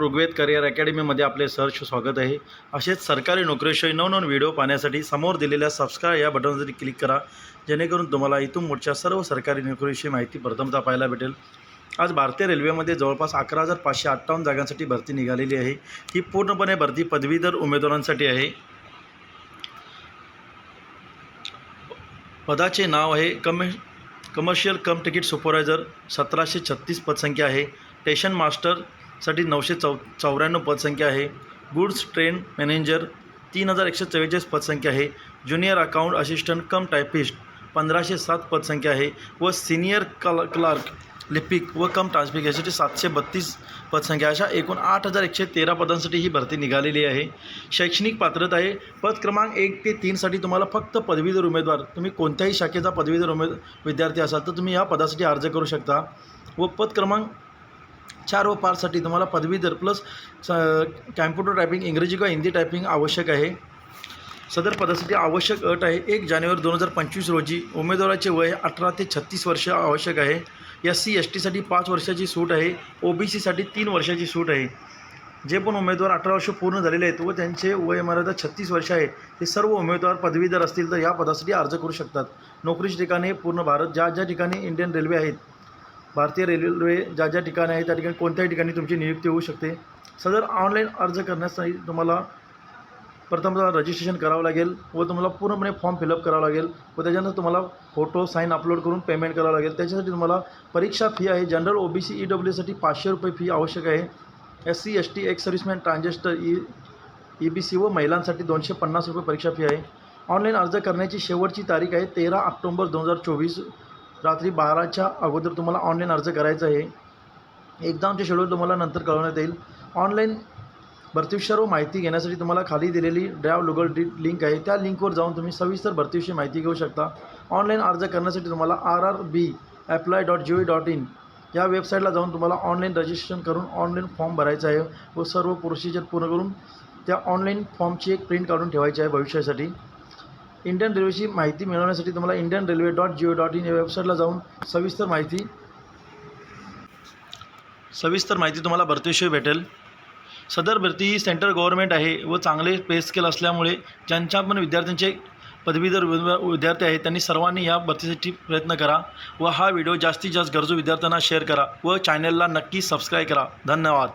Rigveda career अकॅडमीमध्ये आपले सहर्ष स्वागत आहे. असेच सरकारी नोकरीविषयी नवनवीन व्हिडिओ पाहण्यासाठी समोर दिलेल्या सबस्क्राईब या बटनवरती क्लिक करा. जेणेकरून तुम्हाला इथून मोठच्या सर्व सरकारी नोकरीविषयी माहिती प्रथमता पाहायला भेटेल. आज भारतीय रेल्वेमध्ये जवळपास अकरा हजार पाचशे अठ्ठावन्न जागांसाठी भरती निघालेली आहे. ही पूर्णपणे भरती पदवीधर उमेदवारांसाठी आहे. पदाचे नाव आहे कमे कमर्शियल कम तिकीट सुपरवायझर सतराशे छत्तीस पदसंख्या आहे. स्टेशन साठी नऊशे चौ चौऱ्याण्णव पदसंख्या आहे. गुड्स ट्रेन मॅनेजर तीन हजार एकशे चव्वेचाळीस पदसंख्या आहे. Junior account assistant cum typist पंधराशे सात पदसंख्या आहे. व सिनियर कल क्लार्क लिपिक व कम ट्रान्सपिक यासाठी सातशे बत्तीस पदसंख्या अशा एकूण आठ हजार एकशे तेरा पदांसाठी ही भरती निघालेली आहे. शैक्षणिक पात्रता आहे. पद क्रमांक एक ते तीनसाठी तुम्हाला फक्त पदवीधर उमेदवार तुम्ही कोणत्याही शाखेचा पदवीधर उमेद विद्यार्थी असाल तर तुम्ही या पदासाठी अर्ज करू शकता. व पद क्रमांक चार व पाचसाठी तुम्हाला पदवीधर प्लस कॅम्प्युटर टायपिंग इंग्रजी किंवा हिंदी टायपिंग आवश्यक आहे. सदर पदासाठी आवश्यक अट आहे. एक जानेवारी दोन हजार पंचवीस रोजी उमेदवाराचे वय अठरा ते छत्तीस वर्ष आवश्यक आहे. एस सी एस टीसाठी पाच वर्षाची सूट आहे. ओ बी सीसाठी तीन वर्षाची सूट आहे. जे पण उमेदवार अठरा वर्ष पूर्ण झालेले आहेत व त्यांचे वयमर्यादा छत्तीस वर्ष आहे ते सर्व उमेदवार पदवीधर असतील तर या पदासाठी अर्ज करू शकतात. नोकरीचे ठिकाणे पूर्ण भारत ज्या ज्या ठिकाणी इंडियन रेल्वे आहेत भारतीय रेल्वे ज्या ज्या ठिकाणी आहे त्या ठिकाणी कोणत्याही ठिकाणी तुमची नियुक्ती होऊ शकते. सदर ऑनलाईन अर्ज करण्यासाठी तुम्हाला प्रथमतः रजिस्ट्रेशन करावं लागेल व तुम्हाला पूर्णपणे फॉर्म फिलअप करावं लागेल व त्याच्यानंतर तुम्हाला फोटो साईन अपलोड करून पेमेंट करावं लागेल. त्याच्यासाठी तुम्हाला परीक्षा फी आहे. General O B C E डब्ल्यूसाठी पाचशे रुपये फी आवश्यक आहे. S C S T ex serviceman ट्रान्झेस्टर E E B C व महिलांसाठी दोनशे पन्नास रुपये परीक्षा फी आहे. ऑनलाईन अर्ज करण्याची शेवटची तारीख आहे तेरा ऑक्टोंबर दोन हजार चोवीस. रात्री बाराच्या अगोदर तुम्हाला ऑनलाईन अर्ज करायचा आहे. एकदा आमचे शेड्यूल तुम्हाला नंतर कळवण्यात येईल. ऑनलाईन भरतीविषयी माहिती घेण्यासाठी तुम्हाला खाली दिलेली ड्राव गुगल डी लिंक आहे. त्या लिंकवर जाऊन तुम्ही सविस्तर भरतीविषयी माहिती घेऊ शकता. ऑनलाईन अर्ज करण्यासाठी तुम्हाला R R B apply dot G O dot in या वेबसाईटला जाऊन तुम्हाला ऑनलाईन रजिस्ट्रेशन करून ऑनलाईन फॉर्म भरायचा आहे व सर्व प्रोसिजर पूर्ण करून त्या ऑनलाईन फॉर्मची एक प्रिंट काढून ठेवायची आहे भविष्यासाठी. इंडियन रेल्वेची माहिती मिळवण्यासाठी तुम्हाला Indian railway dot GO dot in या वेबसाईटला जाऊन सविस्तर माहिती सविस्तर माहिती तुम्हाला भरतीविषयी भेटेल. सदर भरती ही सेंट्रल गव्हर्नमेंट आहे व चांगले पे स्केल असल्यामुळे ज्यांच्या पण विद्यार्थ्यांचे पदवीधर विद्यार्थी आहेत त्यांनी सर्वांनी या भरतीसाठी प्रयत्न करा व हा व्हिडिओ जास्तीत जास्त गरजू विद्यार्थ्यांना शेअर करा व चॅनलला नक्की सबस्क्राईब करा. धन्यवाद.